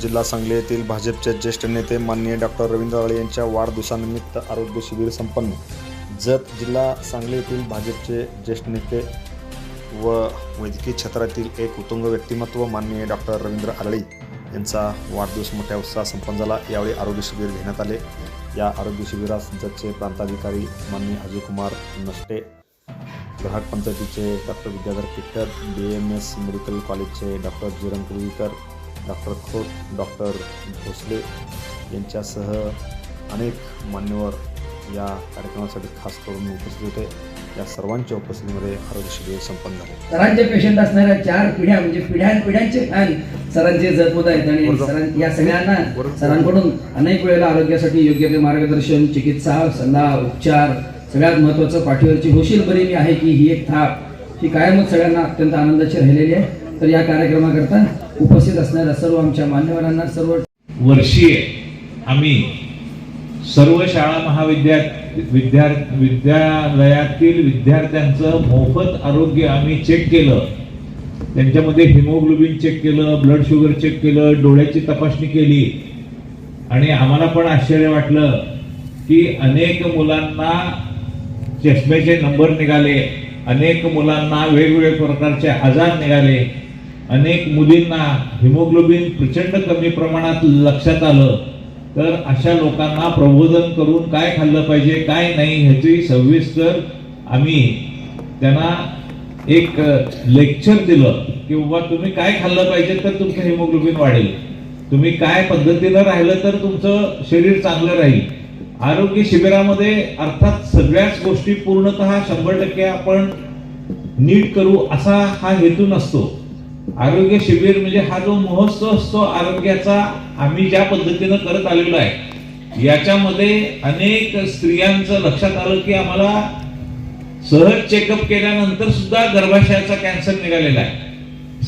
जिल्हा सांगली येथील भाजपचे ज्येष्ठ नेते माननीय डॉक्टर रवींद्र आळे यांच्या वाढदिवसानिमित्त आरोग्य शिबिर संपन्न. जत जिल्हा सांगली येथील भाजपचे ज्येष्ठ नेते व वैद्यकीय क्षेत्रातील एक उत्तुंग व्यक्तिमत्व माननीय डॉक्टर रवींद्र आरळी यांचा वाढदिवस मोठ्या उत्साहात संपन्न झाला. यावेळी आरोग्य शिबिर घेण्यात आले. या आरोग्य शिबिरास जतचे प्रांताधिकारी माननीय अजय कुमार नष्टे ग्राहक पंचायतीचे doctor Vidyadhar Kittar B M S medical कॉलेजचे doctor Jiran Kulvikar doctor Khot doctor Bhosale यांच्यासह अनेक मान्यवर या कार्यक्रमासाठी खास करून उपस्थित होते या सर्वांच्या उपस्थितीमध्ये आरोग्य शिबिर संपन्न झाले सरांचे पेशंट असणाऱ्या चार पिढ्या म्हणजे पिढ्यान पिढ्यांचे फॅन सरांचे जत होत आहेत आणि. सरां या सगळ्यांना. सरांकडून अनेक वेळेला आरोग्यासाठी योग्य ते मार्गदर्शन चिकित्सा सल्ला उपचार सगळ्यात महत्वाचं पाठीवरची होशील बरी मी आहे की ही एक थाप ही कायमच सगळ्यांना अत्यंत आनंदाची राहिलेली आहे तर या कार्यक्रमाकरता उपस्थित असणाऱ्या सर्व आमच्या मान्यवरांना सर्व वर्षीय आम्ही सर्व शाळा महाविद्या विद्या विद्यालयातील विद्यार्थ्यांचं मोफत आरोग्य आम्ही चेक केलं. त्यांच्यामध्ये हिमोग्लोबिन चेक केलं ब्लड शुगर चेक केलं डोळ्याची तपासणी केली. आणि आम्हाला पण आश्चर्य वाटलं की अनेक मुलांना चष्म्याचे नंबर निघाले अनेक मुलांना वेगवेगळ्या प्रकारचे आजार निघाले. अनेक मुलींना हिमोग्लोबिन प्रचंड कमी प्रमाणात लक्षात आलं. तर अशा लोकांना प्रबोधन करून काय खाल्लं पाहिजे काय नाही ह्याची सविस्तर आम्ही त्यांना एक लेक्चर दिलं की बाबा तुम्ही काय खाल्लं पाहिजे तर तुमचं हिमोग्लोबिन वाढेल. तुम्ही काय पद्धतीनं राहिलं तर तुमचं शरीर चांगलं राहील. आरोग्य शिबिरामध्ये अर्थात सगळ्याच गोष्टी पूर्णतः शंभर टक्के आपण नीट करू असा हा हेतू नसतो. आरोग्य शिबिर म्हणजे हा जो महोत्सव असतो आरोग्याचा आम्ही ज्या पद्धतीनं करत आलेलो आहे याच्यामध्ये अनेक स्त्रियांचं लक्षात आलं की आम्हाला सहज चेकअप केल्यानंतर सुद्धा गर्भाशयाचा कॅन्सर निघालेला आहे.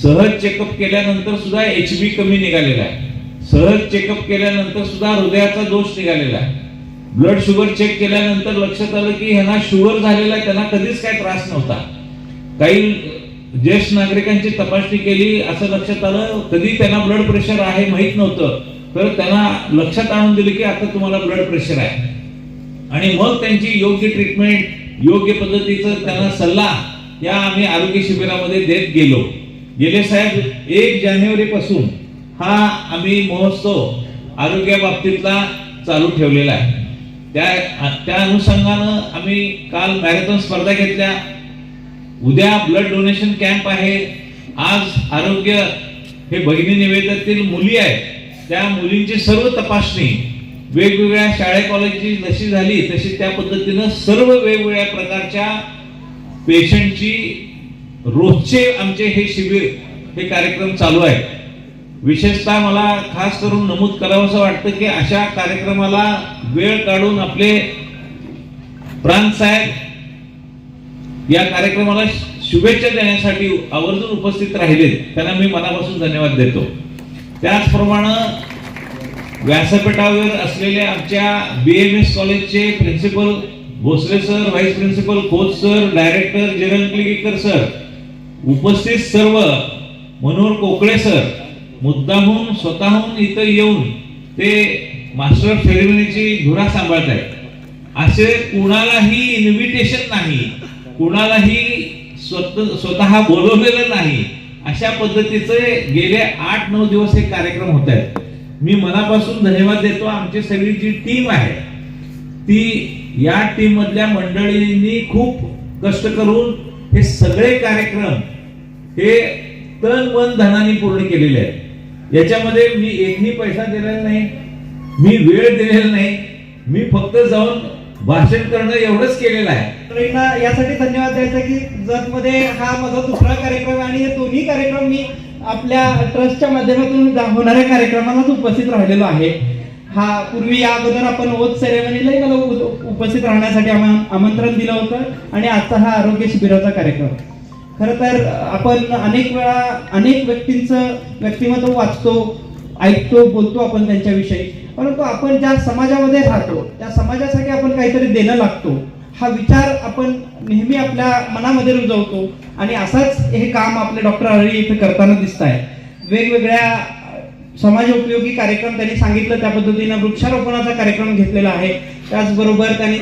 सहज चेकअप केल्यानंतर सुद्धा एच बी कमी निघालेला आहे. सहज चेकअप केल्यानंतर सुद्धा हृदयाचा दोष निघालेला आहे. ब्लड शुगर चेक केल्यानंतर लक्षात आलं की ह्यांना शुगर झालेला आहे त्यांना कधीच काय त्रास नव्हता. काही ज्येष्ठ नागरिकांची तपासणी केली असं लक्षात आलं. कधी त्यांना ब्लड प्रेशर आहे माहीत नव्हतं. तर त्यांना लक्षात आणून दिलं की आता तुम्हाला ब्लड प्रेशर आहे. आणि मग त्यांची योग्य ट्रीटमेंट योग्य पद्धतीचा त्यांना सल्ला या आम्ही आरोग्य शिबिरामध्ये देत गेलो. गेले साहेब एक जानेवारी पासून हा आम्ही महोत्सव आरोग्या बाबतीतला चालू ठेवलेला आहे. त्या त्या अनुषंगानं आम्ही काल मॅरेथॉन स्पर्धा घेतल्या. उद्या ब्लड डोनेशन कॅम्प आहे. आज आरोग्य हे भगिनी निवेदनातील मुली आहेत. त्या मुलींची सर्व तपासणी वेगवेगळ्या शाळे कॉलेजची जशी झाली तशी त्या पद्धतीनं सर्व वेगवेगळ्या प्रकारच्या पेशंटची रोजचे आमचे हे शिबिर हे कार्यक्रम चालू आहेत विशेषतः मला खास करून नमूद करावं असं वाटतं की अशा कार्यक्रमाला वेळ काढून आपले प्रांत साहेब या कार्यक्रमाला शुभेच्छा देण्यासाठी आवर्जून उपस्थित राहिले. त्यांना मी मनापासून धन्यवाद देतो. त्याचप्रमाणे व्यासपीठावर असलेल्या आमच्या बी एम एस कॉलेजचे principal Bhosale sir vice principal Koch sir director Jirankalikar sir उपस्थित सर्व मनोहर कोकळे सर मुद्दाहून स्वतःहून इथं येऊन ते मास्टर सेरेमनीची धुरा सांभाळत आहेत असे कुणालाही इन्व्हिटेशन नाही. कुणालाही स्वतः स्वतः बोलवलेलं नाही अशा पद्धतीचे गेले आठ नऊ दिवस हे कार्यक्रम होत आहेत. मी मनापासून धन्यवाद देतो. आमची सगळी जी टीम आहे ती या टीम मधल्या मंडळींनी खूप कष्ट करून हे सगळे कार्यक्रम हे तन मन धनाने पूर्ण केलेले आहेत. याच्यामध्ये मी एकही पैसा दिलेला नाही मी वेळ दिलेला नाही मी फक्त जाऊन भाषण करणं एवढंच केलेलं आहे. यासाठी धन्यवाद द्यायचा की जतमध्ये हा माझा दुसरा कार्यक्रम आणि हे दोन्ही कार्यक्रम मी आपल्या ट्रस्टच्या माध्यमातून होणाऱ्या कार्यक्रमालाच उपस्थित राहिलेलो आहे. हा पूर्वी या अगोदर आपण ओत सेरेमनीलाही मला उपस्थित राहण्यासाठी आम्हा- आमंत्रण दिलं होतं आणि आजचा हा आरोग्य शिबिराचा कार्यक्रम. खरं तर आपण अनेक वेळा अनेक व्यक्तींचं व्यक्तिमत्व वाचतो. ऐकतो बोलतो आपण त्यांच्याविषयी. परंतु आपण ज्या समाजामध्ये राहतो त्या समाजासाठी आपण काहीतरी देणं लागतो. हा विचार आपण नेहमी आपल्या मनामध्ये रुजवतो आणि असाच हे काम आपले डॉक्टर हरी इथे करताना दिसत आहे वेगवेगळ्या समाज उपयोगी कार्यक्रम त्यांनी सांगितलं त्या पद्धतीनं वृक्षारोपणाचा कार्यक्रम घेतलेला आहे. त्याचबरोबर त्यांनी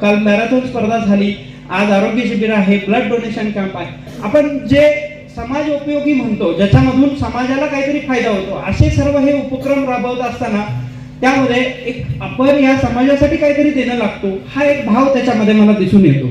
काल मॅरेथॉन स्पर्धा झाली. आज आरोग्य शिबिर आहे ब्लड डोनेशन कॅम्प आहे. आपण जे समाज उपयोगी म्हणतो ज्याच्यामधून समाजाला काहीतरी फायदा होतो. असे सर्व हे उपक्रम राबवत असताना त्यामध्ये एक आपण या समाजासाठी काहीतरी देणं लागतो हा एक भाव त्याच्यामध्ये मला दिसून येतो.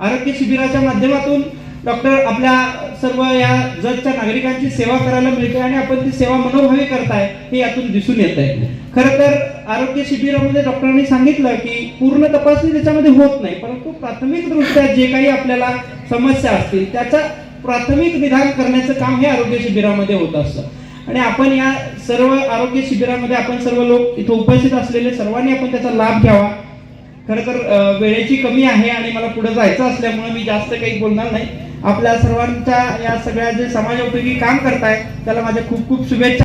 आरोग्य शिबिराच्या माध्यमातून डॉक्टर आपल्या सर्व या जगच्या नागरिकांची सेवा करायला मिळते आणि आपण ती सेवा मनोभावी करताय हे यातून दिसून येत आहे. खरं तर आरोग्य शिबिरामध्ये डॉक्टरांनी सांगितलं की पूर्ण तपासणी त्याच्यामध्ये होत नाही परंतु प्राथमिक दृष्ट्या जे काही आपल्याला समस्या असतील त्याचा प्राथमिक निदान करण्याचं काम हे आरोग्य शिबिरामध्ये होत असतं. आणि आपण या सर्व आरोग्य शिबिरामध्ये आपण सर्व लोक इथं उपस्थित असलेले सर्वांनी आपण त्याचा लाभ घ्यावा. खरं तर वेळेची कमी आहे आणि मला पुढे जायचं असल्यामुळे मी जास्त काही बोलणार नाही. आपल्या सर्वांच्या या सगळ्या जे समाजोपयोगी काम करताय त्याला माझ्या खूप खूप शुभेच्छा.